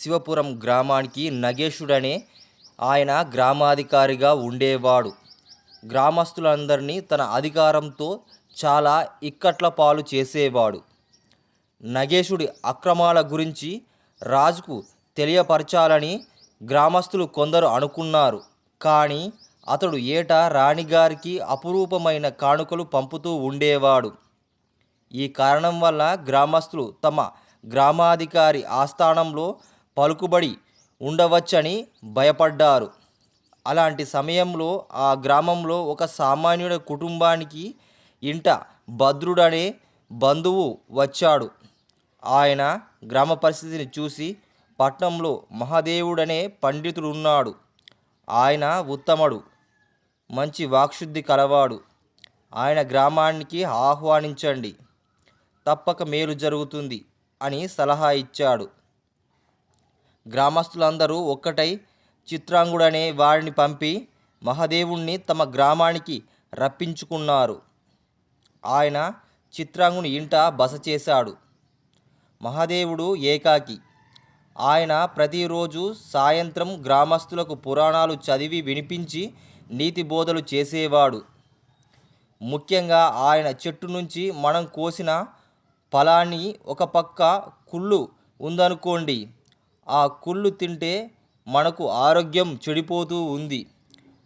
శివపురం గ్రామానికి నగేశుడనే ఆయన గ్రామాధికారిగా ఉండేవాడు. గ్రామస్తులందరినీ తన అధికారంతో చాలా ఇక్కట్ల పాలు చేసేవాడు. నగేశుడి అక్రమాల గురించి రాజుకు తెలియపరచాలని గ్రామస్తులు కొందరు అనుకున్నారు. కానీ అతడు ఏటా రాణిగారికి అపురూపమైన కానుకలు పంపుతూ ఉండేవాడు. ఈ కారణం వల్ల గ్రామస్తులు తమ గ్రామాధికారి ఆస్థానంలో పలుకుబడి ఉండవచ్చని భయపడ్డారు. అలాంటి సమయంలో ఆ గ్రామంలో ఒక సామాన్యుడి కుటుంబానికి ఇంట భద్రుడనే బంధువు వచ్చాడు. ఆయన గ్రామ పరిస్థితిని చూసి పట్నంలో మహాదేవుడనే పండితుడు ఉన్నాడు ఆయన ఉత్తముడు మంచి వాక్శుద్ధి కలవాడు. ఆయన గ్రామానికి ఆహ్వానించండి తప్పక మేలు జరుగుతుంది అని సలహా ఇచ్చాడు. గ్రామస్తులందరూ ఒక్కటై చిత్రాంగుడనే వాడిని పంపి మహాదేవుణ్ణి తమ గ్రామానికి రప్పించుకున్నారు. ఆయన చిత్రాంగుని ఇంట బస చేశాడు. మహాదేవుడు ఏకాకి. ఆయన ప్రతిరోజు సాయంత్రం గ్రామస్తులకు పురాణాలు చదివి వినిపించి నీతి బోధలు చేసేవాడు. ముఖ్యంగా ఆయన చెట్టు నుంచి మనం కోసిన ఫలాన్ని ఒక పక్క కుళ్ళు ఉందనుకోండి. ఆ కుళ్ళు తింటే మనకు ఆరోగ్యం చెడిపోతూ ఉంది.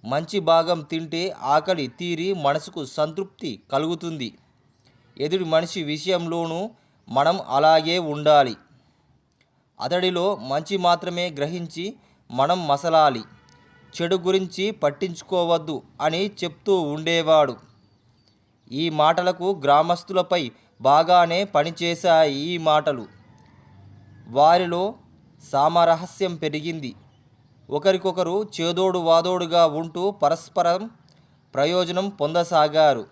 మంచి భాగం తింటే ఆకలి తీరి మనసుకు సంతృప్తి కలుగుతుంది. ఎదుటి మనిషి విషయంలోనూ మనం అలాగే ఉండాలి. అతడిలో మంచి మాత్రమే గ్రహించి మనం మసలాలి. చెడు గురించి పట్టించుకోవద్దు అని చెప్తూ ఉండేవాడు. ఈ మాటలకు గ్రామస్తులపై బాగానే పనిచేశాయి ఈ మాటలు. వారిలో సామరహస్యం పెరిగింది. ఒకరికొకరు చేదోడు వాదోడుగా ఉంటూ పరస్పరం ప్రయోజనం పొందసాగారు.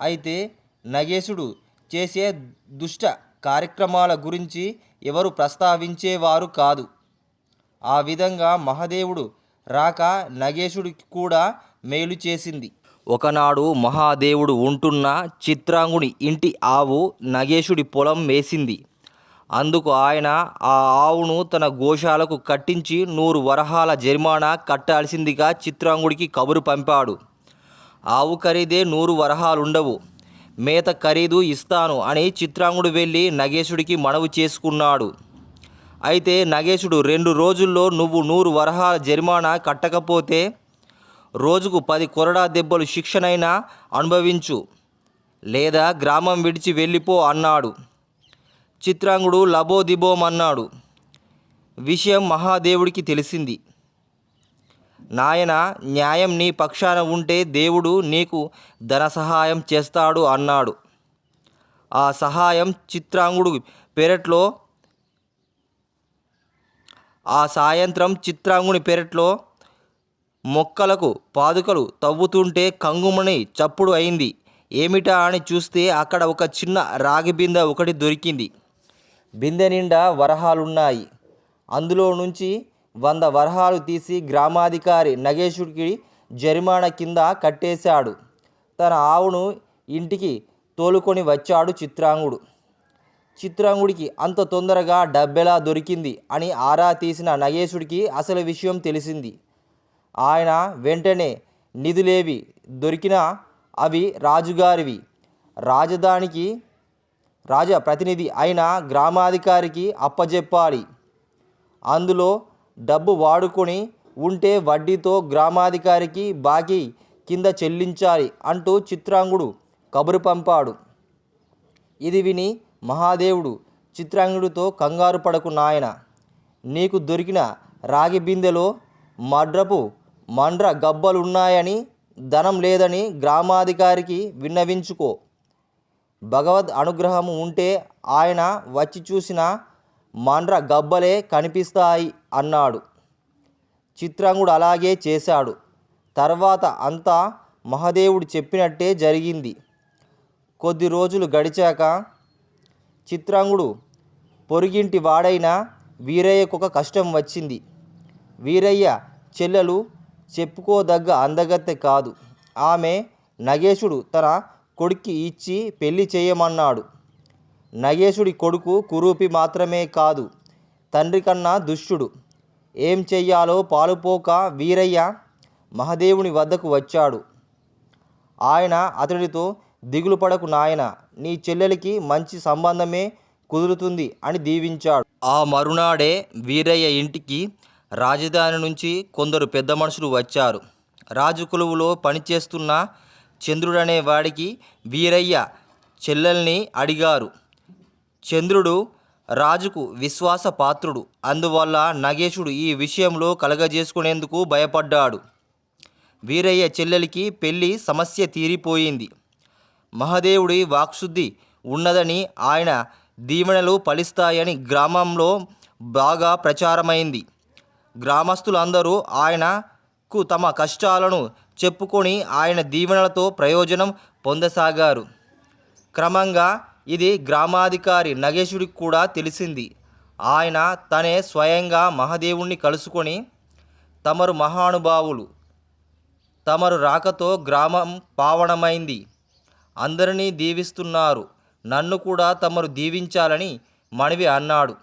అయితే నగేశుడు చేసే దుష్ట కార్యక్రమాల గురించి ఎవరు ప్రస్తావించేవారు కాదు. ఆ విధంగా మహాదేవుడు రాక నగేశుడికి కూడా మేలు చేసింది. ఒకనాడు మహాదేవుడు ఉంటున్న చిత్రాంగుని ఇంటి ఆవు నగేశుడి పొలం వేసింది అందుకు ఆయన ఆ ఆవును తన గోశాలకు కట్టించి నూరు వరహాల జరిమానా కట్టాల్సిందిగా చిత్రాంగుడికి కబురు పంపాడు. ఆవు ఖరీదే నూరు వరహాలుండవు. మేత ఖరీదు ఇస్తాను అని చిత్రాంగుడు వెళ్ళి నగేశుడికి మనవి చేసుకున్నాడు. అయితే నగేశుడు రెండు రోజుల్లో నువ్వు నూరు వరహాల జరిమానా కట్టకపోతే రోజుకు పది కొరడా దెబ్బలు శిక్షణైనా అనుభవించు లేదా గ్రామం విడిచి వెళ్ళిపో అన్నాడు. చిత్రాంగుడు లబోదిబోమన్నాడు విషయం మహాదేవుడికి తెలిసింది. నాయన న్యాయం నీ పక్షాన ఉంటే దేవుడు నీకు ధన సహాయం చేస్తాడు అన్నాడు. ఆ సహాయం చిత్రాంగుడు పెరట్లో ఆ సాయంత్రం చిత్రాంగుని పెరట్లో మొక్కలకు పాదుకలు తవ్వుతుంటే కంగుమని చప్పుడు అయింది. ఏమిటా అని చూస్తే అక్కడ ఒక చిన్న రాగి బిందె ఒకటి దొరికింది. బిందె నిండా వరహాలున్నాయి. అందులో నుంచి వంద వరహాలు తీసి గ్రామాధికారి నగేశుడికి జరిమానా కింద కట్టేశాడు. తన ఆవును ఇంటికి తోలుకొని వచ్చాడు చిత్రాంగుడు. చిత్రాంగుడికి అంత తొందరగా డబ్బెలా దొరికింది అని ఆరా తీసిన నగేశుడికి అసలు విషయం తెలిసింది. ఆయన వెంటనే నిధులేవి దొరికినా అవి రాజుగారివి. రాజధానికి ప్రతినిధి అయిన గ్రామాధికారికి అప్పజెప్పాలి. అందులో డబ్బు వాడుకొని ఉంటే వడ్డీతో గ్రామాధికారికి బాకీ కింద చెల్లించాలి అంటూ చిత్రాంగుడు కబురు పంపాడు. ఇది విని మహాదేవుడు చిత్రాంగుడితో కంగారు పడకు నాయన. నీకు దొరికిన రాగి బిందెలో మడ్రపు మండ్ర గబ్బలున్నాయని ధనం లేదని గ్రామాధికారికి విన్నవించుకో. భగవద్ అనుగ్రహం ఉంటే ఆయన వచ్చి చూసిన మండ్ర గబ్బలే కనిపిస్తాయి అన్నాడు. చిత్రంగుడు అలాగే చేశాడు. తర్వాత అంతా మహదేవుడు చెప్పినట్టే జరిగింది. కొద్ది రోజులు గడిచాక చిత్రంగుడు పొరుగింటి వాడైన వీరయ్యకు ఒక కష్టం వచ్చింది. వీరయ్య చెల్లెలు చెప్పుకోదగ్గ అందగత్తె కాదు. ఆమె నగేశుడు తన కొడుక్కి ఇచ్చి పెళ్ళి చేయమన్నాడు. నగేశుడి కొడుకు కురూపి మాత్రమే కాదు తండ్రి కన్నా దుష్టుడు. ఏం చెయ్యాలో పాలుపోక వీరయ్య మహదేవుని వద్దకు వచ్చాడు. ఆయన అతడితో దిగులు పడకు నాయన నీ చెల్లెలికి మంచి సంబంధమే కుదురుతుంది అని దీవించాడు. ఆ మరునాడే వీరయ్య ఇంటికి రాజధాని నుంచి కొందరు పెద్ద మనుషులు వచ్చారు. రాజు కొలువులో పనిచేస్తున్న చంద్రుడనే వాడికి వీరయ్య చెల్లెల్ని అడిగారు. చంద్రుడు రాజుకు విశ్వాస పాత్రుడు. అందువల్ల నగేశుడు ఈ విషయంలో కలగజేసుకునేందుకు భయపడ్డాడు. వీరయ్య చెల్లెలికి పెళ్ళి సమస్య తీరిపోయింది. మహదేవుడి వాక్శుద్ధి ఉన్నదని ఆయన దీవెనలు ఫలిస్తాయని గ్రామంలో బాగా ప్రచారమైంది. గ్రామస్తులందరూ కు తమ కష్టాలను చెప్పుకొని ఆయన దీవెనలతో ప్రయోజనం పొందసాగారు. క్రమంగా ఇది గ్రామాధికారి నగేశుడికి కూడా తెలిసింది. ఆయన తనే స్వయంగా మహాదేవుణ్ణి కలుసుకొని తమరు మహానుభావులు తమరు రాకతో గ్రామం పావనమైంది. అందరినీ దీవిస్తున్నారు. నన్ను కూడా తమరు దీవించాలని మనవి అన్నాడు.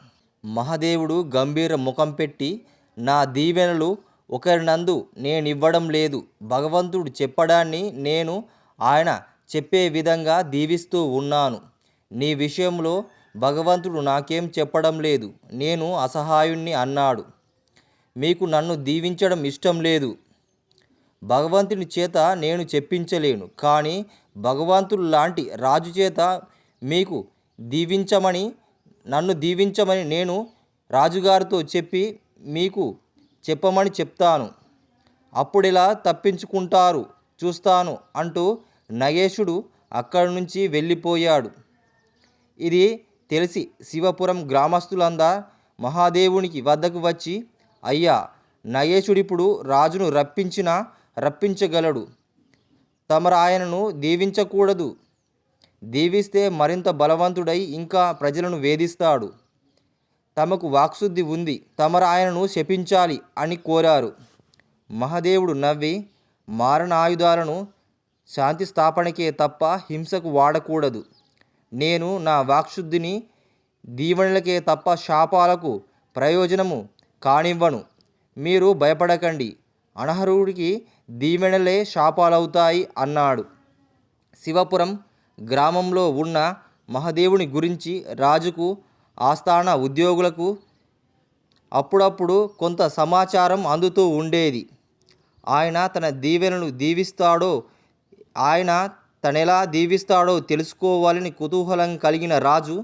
మహాదేవుడు గంభీర ముఖం పెట్టి నా దీవెనలు ఒకరినందు నేనివ్వడం లేదు. భగవంతుడు చెప్పడాన్ని నేను ఆయన చెప్పే విధంగా దీవిస్తూ ఉన్నాను. నీ విషయంలో భగవంతుడు నాకేం చెప్పడం లేదు. నేను అసహాయుణ్ణి అన్నాడు. మీకు నన్ను దీవించడం ఇష్టం లేదు. భగవంతుని చేత నేను చెప్పించలేను. కానీ భగవంతుడు లాంటి రాజు చేత మీకు దీవించమని నన్ను దీవించమని నేను రాజుగారితో చెప్పి మీకు చెప్పమని చెప్తాను. అప్పుడిలా తప్పించుకుంటారు చూస్తాను అంటూ నగేశుడు అక్కడి నుంచి వెళ్ళిపోయాడు. ఇది తెలిసి శివపురం గ్రామస్తులందా మహాదేవునికి వద్దకు వచ్చి అయ్యా నగేశుడిప్పుడు రాజును రప్పించినా రప్పించగలడు. తమరాయనను దీవించకూడదు. దీవిస్తే మరింత బలవంతుడై ఇంకా ప్రజలను వేధిస్తాడు. తమకు వాక్శుద్ధి ఉంది తమరాయనను శపించాలి అని కోరారు. మహదేవుడు నవ్వి మారణాయుధాలను శాంతి స్థాపనకే తప్ప హింసకు వాడకూడదు. నేను నా వాక్శుద్ధిని దీవెనలకే తప్ప శాపాలకు ప్రయోజనము కానివ్వను. మీరు భయపడకండి అనర్హుడికి దీవెనలే శాపాలవుతాయి అన్నాడు. శివపురం గ్రామంలో ఉన్న మహదేవుని గురించి రాజుకు ఆస్థాన ఉద్యోగులకు అప్పుడప్పుడు కొంత సమాచారం అందుతూ ఉండేది. ఆయన తన దీవెనను దీవిస్తాడో ఆయన తనెలా దీవిస్తాడో తెలుసుకోవాలని కుతూహలం కలిగిన రాజు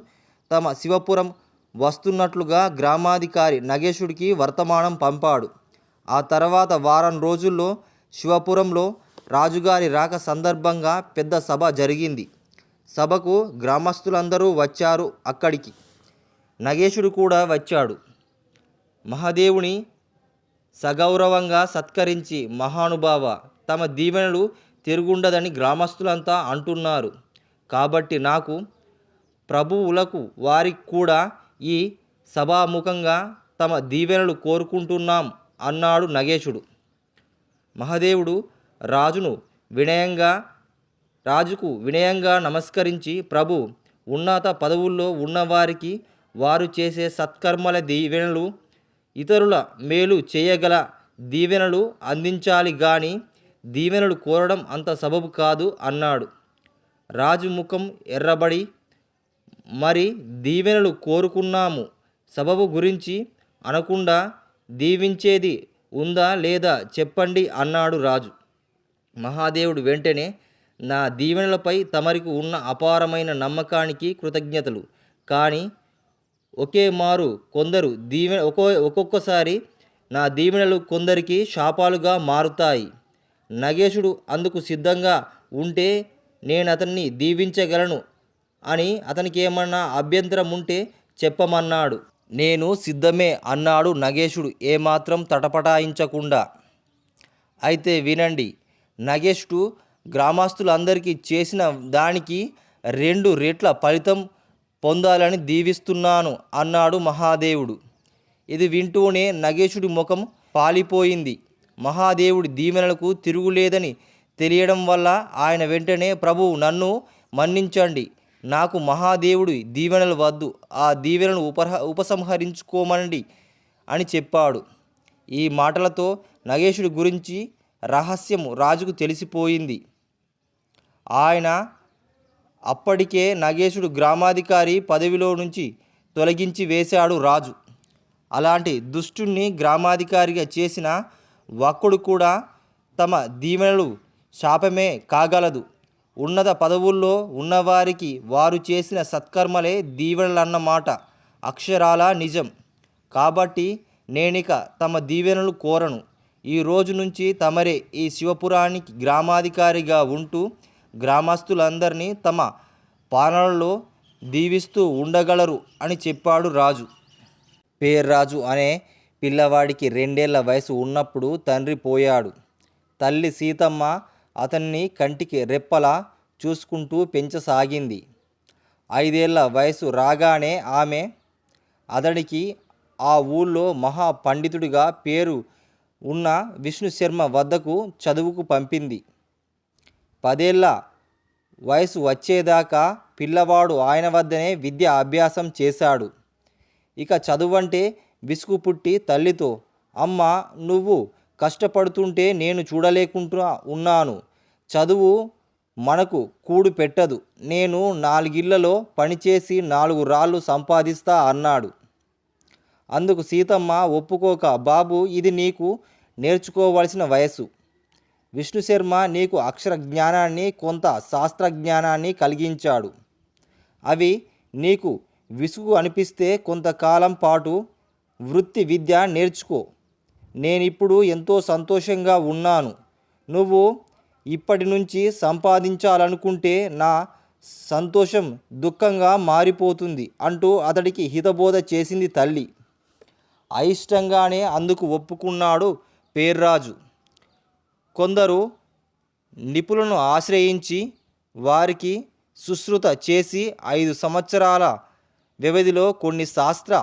తమ శివపురం వస్తున్నట్లుగా గ్రామాధికారి నగేశుడికి వర్తమానం పంపాడు. ఆ తర్వాత వారం రోజుల్లో శివపురంలో రాజుగారి రాక సందర్భంగా పెద్ద సభ జరిగింది. సభకు గ్రామస్తులందరూ వచ్చారు అక్కడికి. నగేశుడు కూడా వచ్చాడు. మహాదేవుని సగౌరవంగా సత్కరించి మహానుభావ తమ దీవెనలు తిరుగుండదని గ్రామస్తులంతా అంటున్నారు. కాబట్టి నాకు ప్రభువులకు వారికి కూడా ఈ సభాముఖంగా తమ దీవెనలు కోరుకుంటున్నాం అన్నాడు నగేశుడు. మహాదేవుడు రాజును వినయంగా రాజుకు వినయంగా నమస్కరించి ప్రభు ఉన్నత పదవుల్లో ఉన్నవారికి వారు చేసే సత్కర్మల దీవెనలు ఇతరుల మేలు చేయగల దీవెనలు అందించాలి గాని దీవెనలు కోరడం అంత సబబు కాదు అన్నాడు. రాజు ముఖం ఎర్రబడి మరి దీవెనలు కోరుకున్నాము సబబు గురించి అనకుండా దీవించేది ఉందా లేదా చెప్పండి అన్నాడు రాజు. మహాదేవుడు వెంటనే నా దీవెనలపై తమరికి ఉన్న అపారమైన నమ్మకానికి కృతజ్ఞతలు. కానీ ఒకే మారు కొందరు దీవెన ఒక్కో ఒక్కొక్కసారి నా దీవెనలు కొందరికి శాపాలుగా మారుతాయి. నగేశుడు అందుకు సిద్ధంగా ఉంటే నేను అతన్ని దీవించగలను అని అతనికి ఏమన్నా అభ్యంతరం ఉంటే చెప్పమన్నాడు. నేను సిద్ధమే అన్నాడు నగేశుడు ఏమాత్రం తటపటాయించకుండా. అయితే వినండి నగేష్టు గ్రామస్తులందరికీ చేసిన దానికి రెండు రెట్ల ఫలితం పొందాలని దీవిస్తున్నాను అన్నాడు మహాదేవుడు. ఇది వింటూనే నగేశుడి ముఖం పాలిపోయింది. మహాదేవుడి దీవెనలకు తిరుగులేదని తెలియడం వల్ల ఆయన వెంటనే ప్రభువు నన్ను మన్నించండి. నాకు మహాదేవుడి దీవెనలు వద్దు. ఆ దీవెనలు ఉపహ ఉపసంహరించుకోమనండి అని చెప్పాడు. ఈ మాటలతో నగేశుడి గురించి రహస్యము రాజుకు తెలిసిపోయింది. ఆయన అప్పటికే నగేశుడు గ్రామాధికారి పదవిలో నుంచి తొలగించి వేశాడు రాజు. అలాంటి దుష్టుణ్ణి గ్రామాధికారిగా చేసిన వక్కుడు కూడా తమ దీవెనలు శాపమే కాగలదు. ఉన్నత పదవుల్లో ఉన్నవారికి వారు చేసిన సత్కర్మలే దీవెనలన్నమాట అక్షరాల నిజం. కాబట్టి నేనిక తమ దీవెనలు కోరను. ఈ రోజు నుంచి తమరే ఈ శివపురానికి గ్రామాధికారిగా ఉంటూ గ్రామస్తులందరినీ తమ పాలనలో దీవిస్తూ ఉండగలరు అని చెప్పాడు రాజు. పేర్రాజు అనే పిల్లవాడికి రెండేళ్ళ వయసు ఉన్నప్పుడు తండ్రి పోయాడు. తల్లి సీతమ్మ అతన్ని కంటికి రెప్పలా చూసుకుంటూ పెంచసాగింది. ఐదేళ్ళ వయసు రాగానే ఆమె అతడికి ఆ ఊళ్ళో మహా పండితుడిగా పేరు ఉన్న విష్ణు శర్మ వద్దకు చదువుకు పంపింది. పదేళ్ళ వయసు వచ్చేదాకా పిల్లవాడు ఆయన వద్దనే విద్య అభ్యాసం చేశాడు. ఇక చదువంటే విసుగు పుట్టి తల్లితో అమ్మ నువ్వు కష్టపడుతుంటే నేను చూడలేకుండా ఉన్నాను. చదువు మనకు కూడు పెట్టదు. నేను నాలుగిళ్ళలో పనిచేసి నాలుగు రాళ్ళు సంపాదిస్తా అన్నాడు. అందుకు సీతమ్మ ఒప్పుకోక బాబు ఇది నీకు నేర్చుకోవలసిన వయసు. విష్ణు శర్మ నీకు అక్షర జ్ఞానాన్ని కొంత శాస్త్ర జ్ఞానాన్ని కలిగించాడు. అవి నీకు విసుగు అనిపిస్తే కొంతకాలం పాటు వృత్తి విద్య నేర్చుకో. నేనిప్పుడు ఎంతో సంతోషంగా ఉన్నాను. నువ్వు ఇప్పటి నుంచి సంపాదించాలనుకుంటే నా సంతోషం దుఃఖంగా మారిపోతుంది అంటూ అతడికి హితబోధ చేసింది తల్లి. అయిష్టంగానే అందుకు ఒప్పుకున్నాడు పేర్రాజు. కొందరు నిపుణులను ఆశ్రయించి వారికి సుశ్రుత చేసి ఐదు సంవత్సరాల వ్యవధిలో కొన్ని శాస్త్ర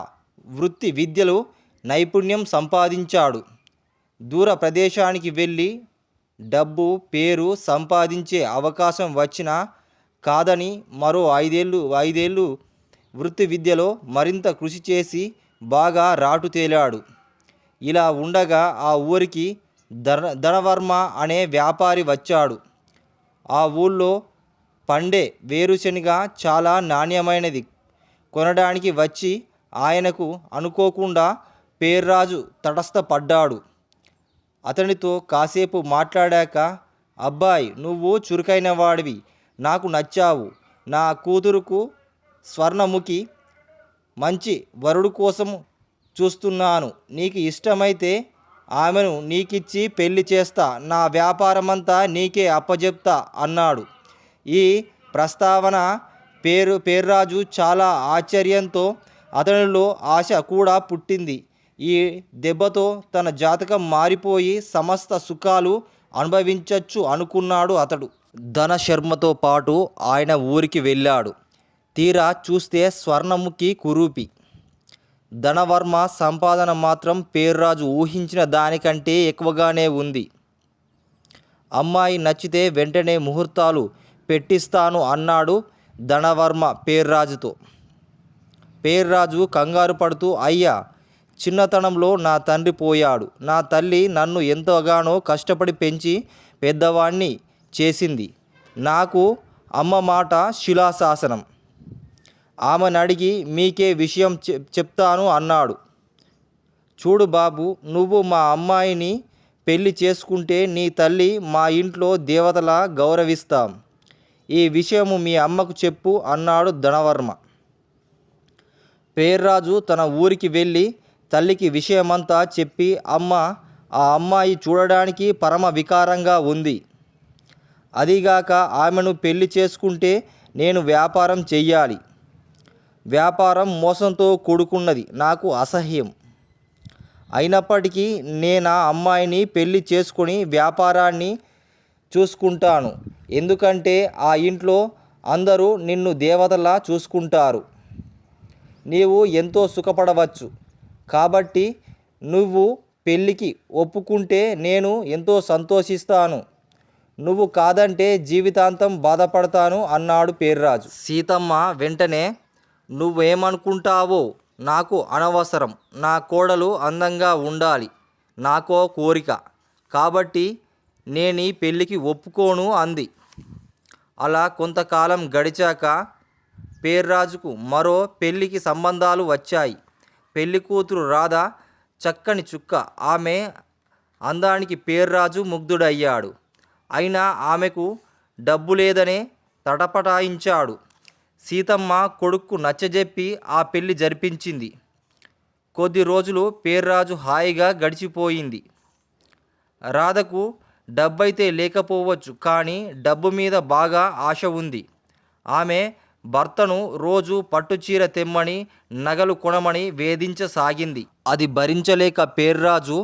వృత్తి విద్యలు నైపుణ్యం సంపాదించాడు. దూర ప్రదేశానికి వెళ్ళి డబ్బు పేరు సంపాదించే అవకాశం వచ్చినా కాదని మరో ఐదేళ్ళు ఐదేళ్ళు వృత్తి విద్యలో మరింత కృషి చేసి బాగా రాటు తేలాడు. ఇలా ఉండగా ఆ ఊరికి ధర ధనవర్మ అనే వ్యాపారి వచ్చాడు. ఆ ఊళ్ళో పండే వేరుశనగ చాలా నాణ్యమైనది. కొనడానికి వచ్చి ఆయనకు అనుకోకుండా పేర్రాజు తటస్థపడ్డాడు అతనితో కాసేపు మాట్లాడాక అబ్బాయి నువ్వు చురుకైన వాడివి. నాకు నచ్చావు. నా కూతురుకు స్వర్ణముఖి మంచి వరుడు కోసం చూస్తున్నాను. నీకు ఇష్టమైతే ఆమెను నీకిచ్చి పెళ్ళి చేస్తా నా వ్యాపారమంతా నీకే అప్పజెప్తా అన్నాడు. ఈ ప్రస్తావన పేరు పేర్రాజు చాలా ఆశ్చర్యంతో అతనిలో ఆశ కూడా పుట్టింది. ఈ దెబ్బతో తన జాతకం మారిపోయి సమస్త సుఖాలు అనుభవించవచ్చు అనుకున్నాడు అతడు. ధనశర్మతో పాటు ఆయన ఊరికి వెళ్ళాడు. తీరా చూస్తే స్వర్ణముఖి కురూపి. ధనవర్మ సంపాదన మాత్రం పేర్రాజు ఊహించిన దానికంటే ఎక్కువగానే ఉంది. అమ్మాయి నచ్చితే వెంటనే ముహూర్తాలు పెట్టిస్తాను అన్నాడు ధనవర్మ పేర్రాజుతో. పేర్రాజు కంగారు పడుతూ అయ్యా చిన్నతనంలో నా తండ్రి పోయాడు. నా తల్లి నన్ను ఎంతగానో కష్టపడి పెంచి పెద్దవాణ్ణి చేసింది. నాకు అమ్మ మాట శిలాశాసనం. ఆమెను అడిగి మీకే విషయం చెప్తాను అన్నాడు. చూడు బాబు నువ్వు మా అమ్మాయిని పెళ్ళి చేసుకుంటే నీ తల్లి మా ఇంట్లో దేవతలా గౌరవిస్తాం. ఈ విషయము మీ అమ్మకు చెప్పు అన్నాడు ధనవర్మ. పేర్రాజు తన ఊరికి వెళ్ళి తల్లికి విషయమంతా చెప్పి అమ్మ ఆ అమ్మాయి చూడడానికి పరమ వికారంగా ఉంది. అదిగాక ఆమెను పెళ్ళి చేసుకుంటే నేను వ్యాపారం చెయ్యాలి. వ్యాపారం మోసంతో కూడుకున్నది. నాకు అసహ్యం. అయినప్పటికీ నేను ఆ అమ్మాయిని పెళ్ళి చేసుకొని వ్యాపారాన్ని చూసుకుంటాను. ఎందుకంటే ఆ ఇంట్లో అందరూ నిన్ను దేవతలా చూసుకుంటారు. నీవు ఎంతో సుఖపడవచ్చు. కాబట్టి నువ్వు పెళ్ళికి ఒప్పుకుంటే నేను ఎంతో సంతోషిస్తాను. నువ్వు కాదంటే జీవితాంతం బాధపడతాను అన్నాడు పేర్రాజు. సీతమ్మ వెంటనే నువ్వేమనుకుంటావో నాకు అనవసరం. నా కోడలు అందంగా ఉండాలి. నాకో కోరిక. కాబట్టి నేను ఈ పెళ్ళికి ఒప్పుకోను అంది. అలా కొంతకాలం గడిచాక పేర్రాజుకు మరో పెళ్ళికి సంబంధాలు వచ్చాయి. పెళ్ళి కూతురు రాధ చక్కని చుక్క. ఆమె అందానికి పేర్రాజు ముగ్ధుడయ్యాడు. అయినా ఆమెకు డబ్బు లేదనే తటపటాయించాడు. సీతమ్మ కొడుక్కు నచ్చజెప్పి ఆ పెళ్ళి జరిపించింది. కొద్ది రోజులు పేర్రాజు హాయిగా గడిచిపోయింది. రాధకు డబ్బైతే లేకపోవచ్చు కానీ డబ్బు మీద బాగా ఆశ ఉంది. ఆమె భర్తను రోజు పట్టుచీర తెమ్మని నగలు కొనమని వేధించసాగింది. అది భరించలేక పేర్రాజు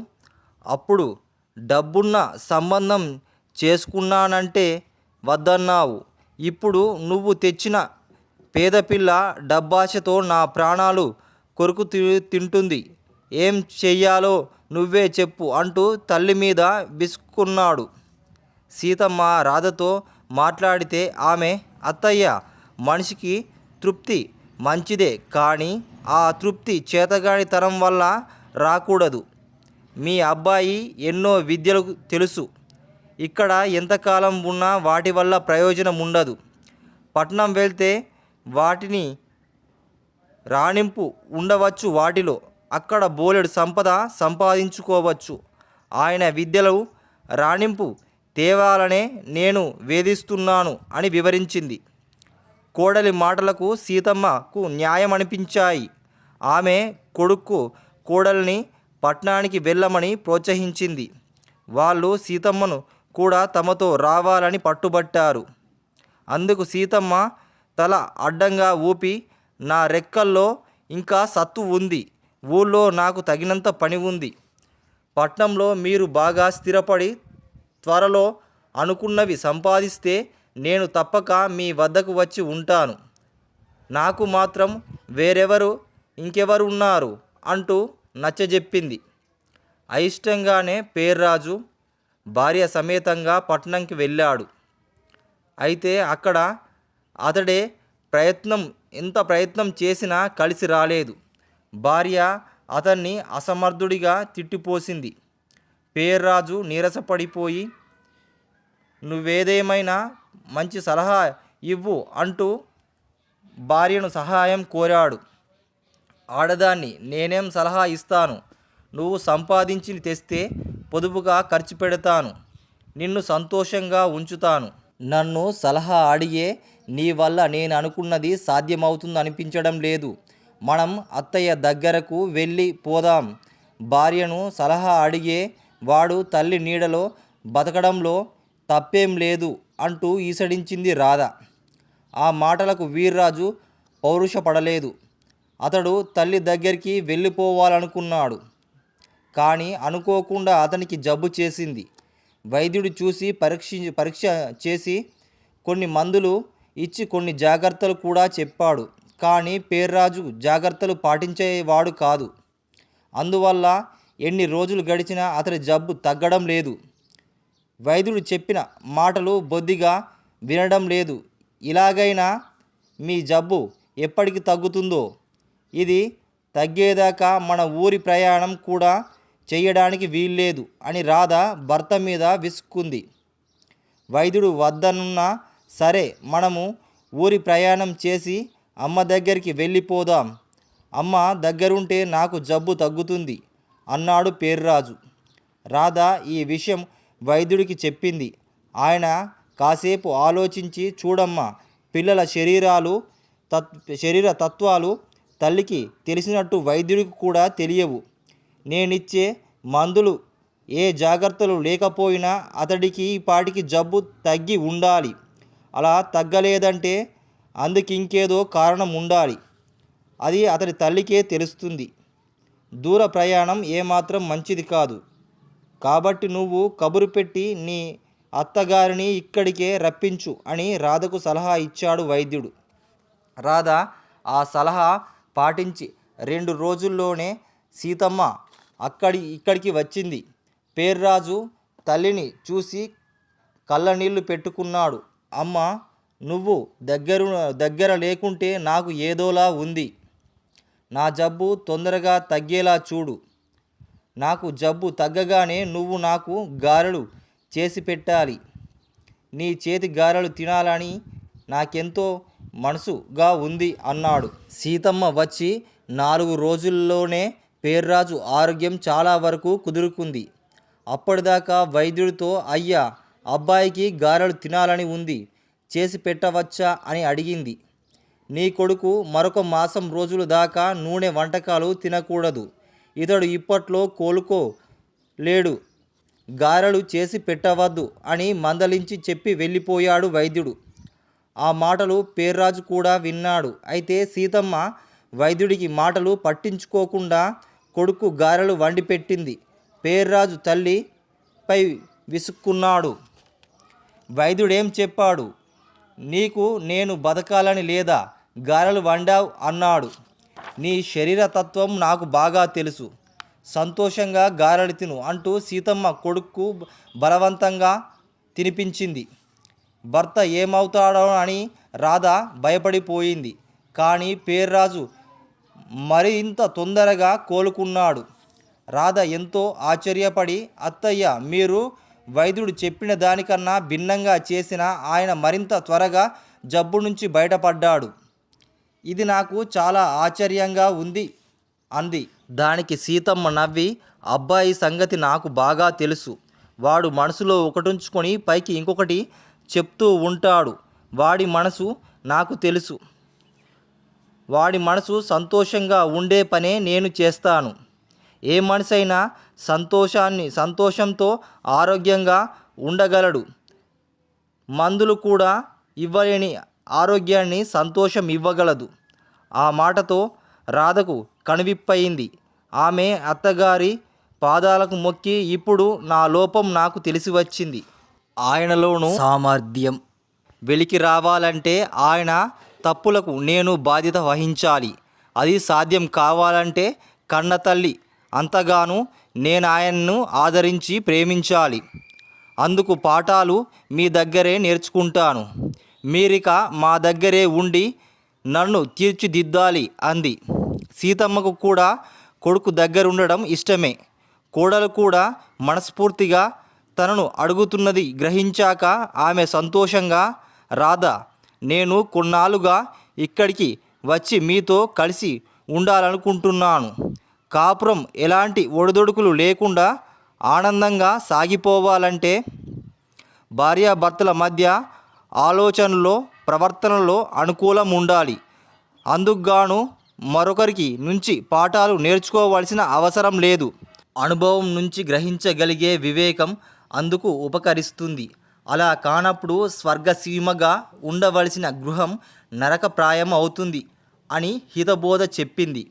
అప్పుడు డబ్బున్న సంబంధం చేసుకున్నానంటే వద్దన్నావు. ఇప్పుడు నువ్వు తెచ్చిన పేదపిల్ల డబ్బాశతో నా ప్రాణాలు కొరుకు తి- తింటుంది. ఏం చెయ్యాలో నువ్వే చెప్పు అంటూ తల్లి మీద విసుక్కున్నాడు. సీతమ్మ రాధతో మాట్లాడితే ఆమె అత్తయ్య మనిషికి తృప్తి మంచిదే కానీ ఆ తృప్తి చేతగానితనం వల్ల రాకూడదు. మీ అబ్బాయి ఎన్నో విద్యలు తెలుసు. ఇక్కడ ఎంతకాలం ఉన్నా వాటి వల్ల ప్రయోజనం ఉండదు. పట్నం వెళ్తే వాటిని రాణింపు ఉండవచ్చు. వాటిలో అక్కడ బోలెడు సంపద సంపాదించుకోవచ్చు. ఆయన విద్యలు రాణింపు తేవాలనే నేను వేధిస్తున్నాను అని వివరించింది. కోడలి మాటలకు సీతమ్మకు న్యాయం అనిపించాయి ఆమె కొడుకు కోడల్ని పట్నానికి వెళ్ళమని ప్రోత్సహించింది. వాళ్ళు సీతమ్మను కూడా తమతో రావాలని పట్టుబట్టారు. అందుకు సీతమ్మ తల అడ్డంగా ఊపి నా రెక్కల్లో ఇంకా సత్తు ఉంది. ఊళ్ళో నాకు తగినంత పని ఉంది. పట్నంలో మీరు బాగా స్థిరపడి త్వరలో అనుకున్నవి సంపాదిస్తే నేను తప్పక మీ వద్దకు వచ్చి ఉంటాను. నాకు మాత్రం వేరెవరు ఇంకెవరు ఉన్నారు అంటూ నచ్చజెప్పింది. అయిష్టంగానే పేర్రాజు భార్య సమేతంగా పట్నంకి వెళ్ళాడు. అయితే అక్కడ అతడే ప్రయత్నం ఎంత ప్రయత్నం చేసినా కలిసి రాలేదు. భార్య అతన్ని అసమర్థుడిగా తిట్టిపోసింది. పేర్రాజు నీరసపడిపోయి నువ్వేదేమైనా మంచి సలహా ఇవ్వు అంటూ భార్యను సహాయం కోరాడు. ఆడదాన్ని నేనేం సలహా ఇస్తాను? నువ్వు సంపాదించి తెస్తే పొదుపుగా ఖర్చు పెడతాను. నిన్ను సంతోషంగా ఉంచుతాను. నన్ను సలహా అడిగే నీ వల్ల నేను అనుకున్నది సాధ్యమవుతుంది అనిపించడం లేదు. మనం అత్తయ్య దగ్గరకు వెళ్ళి పోదాం. భార్యను సలహా అడిగే వాడు తల్లి నీడలో బతకడంలో తప్పేం లేదు అంటూ ఈసడించింది రాధ. ఆ మాటలకు వీర్రాజు పౌరుషపడలేదు అతడు తల్లి దగ్గరికి వెళ్ళిపోవాలనుకున్నాడు. కానీ అనుకోకుండా అతనికి జబ్బు చేసింది. వైద్యుడు చూసి పరీక్ష పరీక్ష చేసి కొన్ని మందులు ఇచ్చి కొన్ని జాగ్రత్తలు కూడా చెప్పాడు. కానీ పేర్రాజు జాగ్రత్తలు పాటించేవాడు కాదు. అందువల్ల ఎన్ని రోజులు గడిచినా అతని జబ్బు తగ్గడం లేదు. వైద్యుడు చెప్పిన మాటలు బొద్దిగా వినడం లేదు. ఇలాగైనా మీ జబ్బు ఎప్పటికి తగ్గుతుందో? ఇది తగ్గేదాకా మన ఊరి ప్రయాణం కూడా చేయడానికి వీల్లేదు అని రాధ భర్త మీద విసుక్కుంది. వైద్యుడు వద్దనున్నా సరే మనము ఊరి ప్రయాణం చేసి అమ్మ దగ్గరికి వెళ్ళిపోదాం. అమ్మ దగ్గరుంటే నాకు జబ్బు తగ్గుతుంది అన్నాడు పేర్రాజు. రాధ ఈ విషయం వైద్యుడికి చెప్పింది. ఆయన కాసేపు ఆలోచించి చూడమ్మా పిల్లల శరీరాలు తత్ శరీర తత్వాలు తల్లికి తెలిసినట్టు వైద్యుడికి కూడా తెలియవు. నేనిచ్చే మందులు ఏ జాగ్రత్తలు లేకపోయినా అతడికి ఈ పాటికి జబ్బు తగ్గి ఉండాలి. అలా తగ్గలేదంటే అందుకింకేదో కారణం ఉండాలి. అది అతడి తల్లికే తెలుస్తుంది. దూర ప్రయాణం ఏమాత్రం మంచిది కాదు. కాబట్టి నువ్వు కబురు పెట్టి నీ అత్తగారిని ఇక్కడికే రప్పించు అని రాధకు సలహా ఇచ్చాడు వైద్యుడు. రాధ ఆ సలహా పాటించి రెండు రోజుల్లోనే సీతమ్మ అక్కడి ఇక్కడికి వచ్చింది. పేర్రాజు తల్లిని చూసి కళ్ళ నీళ్ళు పెట్టుకున్నాడు. అమ్మ నువ్వు దగ్గర దగ్గర లేకుంటే నాకు ఏదోలా ఉంది. నా జబ్బు తొందరగా తగ్గేలా చూడు. నాకు జబ్బు తగ్గగానే నువ్వు నాకు గారెలు చేసి పెట్టాలి. నీ చేతి గారెలు తినాలని నాకెంతో మనసుగా ఉంది అన్నాడు. సీతమ్మ వచ్చి నాలుగు రోజుల్లోనే పేర్రాజు ఆరోగ్యం చాలా వరకు కుదురుకుంది. అప్పటిదాకా వైద్యుడితో అయ్యా అబ్బాయికి గారెలు తినాలని ఉంది చేసి పెట్టవచ్చా అని అడిగింది. నీ కొడుకు మరొక మాసం రోజుల దాకా నూనె వంటకాలు తినకూడదు. ఇతడు ఇప్పట్లో కోలుకో లేడు. గారెలు చేసి పెట్టవద్దు అని మందలించి చెప్పి వెళ్ళిపోయాడు వైద్యుడు. ఆ మాటలు పేర్రాజు కూడా విన్నాడు. అయితే సీతమ్మ వైద్యుడికి మాటలు పట్టించుకోకుండా కొడుకు గారెలు వండి పెట్టింది పేర్రాజు తల్లిపై విసుక్కున్నాడు. వైద్యుడేం చెప్పాడు? నీకు నేను బతకాలని లేదా? గారెలు వండావు అన్నాడు. నీ శరీర తత్వం నాకు బాగా తెలుసు. సంతోషంగా గారెలు తిను అంటూ సీతమ్మ కొడుకు బలవంతంగా తినిపించింది. భర్త ఏమవుతాడో అని రాధ భయపడిపోయింది. కానీ పేర్రాజు మరింత తొందరగా కోలుకున్నాడు. రాధ ఎంతో ఆశ్చర్యపడి అత్తయ్య మీరు వైద్యుడు చెప్పిన దానికన్నా భిన్నంగా చేసిన ఆయన మరింత త్వరగా జబ్బు నుంచి బయటపడ్డాడు. ఇది నాకు చాలా ఆశ్చర్యంగా ఉంది అంది. దానికి సీతమ్మ నవ్వి అబ్బాయి సంగతి నాకు బాగా తెలుసు. వాడు మనసులో ఒకటుంచుకొని పైకి ఇంకొకటి చెప్తూ ఉంటాడు. వాడి మనసు నాకు తెలుసు. వాడి మనసు సంతోషంగా ఉండే పనే నేను చేస్తాను. ఏ మనసైనా సంతోషాన్ని సంతోషంతో ఆరోగ్యంగా ఉండగలడు. మందులు కూడా ఇవ్వలేని ఆరోగ్యాన్ని సంతోషం ఇవ్వగలదు. ఆ మాటతో రాధకు కనువిప్పయింది. ఆమె అత్తగారి పాదాలకు మొక్కి ఇప్పుడు నా లోపం నాకు తెలిసి వచ్చింది. ఆయనలోను సామర్థ్యం వెలికి రావాలంటే ఆయన తప్పులకు నేను బాధ్యత వహించాలి. అది సాధ్యం కావాలంటే కన్న తల్లి అంతగాను నేను ఆయన్ను ఆదరించి ప్రేమించాలి. అందుకు పాఠాలు మీ దగ్గరే నేర్చుకుంటాను. మీరిక మా దగ్గరే ఉండి నన్ను తీర్చిదిద్దాలి అంది. సీతమ్మకు కూడా కొడుకు దగ్గర ఉండడం ఇష్టమే. కోడలు కూడా మనస్ఫూర్తిగా తనను అడుగుతున్నది గ్రహించాక ఆమె సంతోషంగా రాధా నేను కొన్నాళ్ళుగా ఇక్కడికి వచ్చి మీతో కలిసి ఉండాలనుకుంటున్నాను. కాపురం ఎలాంటి ఒడిదొడుకులు లేకుండా ఆనందంగా సాగిపోవాలంటే భార్యాభర్తల మధ్య ఆలోచనలో ప్రవర్తనలో అనుకూలం ఉండాలి. అందుకుగాను మరొకరికి నుంచి పాఠాలు నేర్చుకోవాల్సిన అవసరం లేదు. అనుభవం నుంచి గ్రహించగలిగే వివేకం అందుకు ఉపకరిస్తుంది. అలా కానప్పుడు స్వర్గసీమగా ఉండవలసిన గృహం నరకప్రాయం అవుతుంది అని హితబోధ చెప్పింది.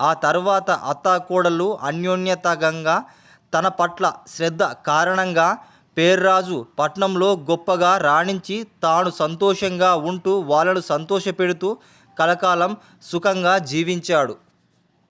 ఆ తర్వాత అత్తాకోడళ్ళు అన్యోన్యతగంగా తన పట్ల శ్రద్ధ కారణంగా పేర్రాజు పట్నంలో గొప్పగా రాణించి తాను సంతోషంగా ఉంటూ వాళ్ళను సంతోషపెడుతూ కలకాలం సుఖంగా జీవించాడు.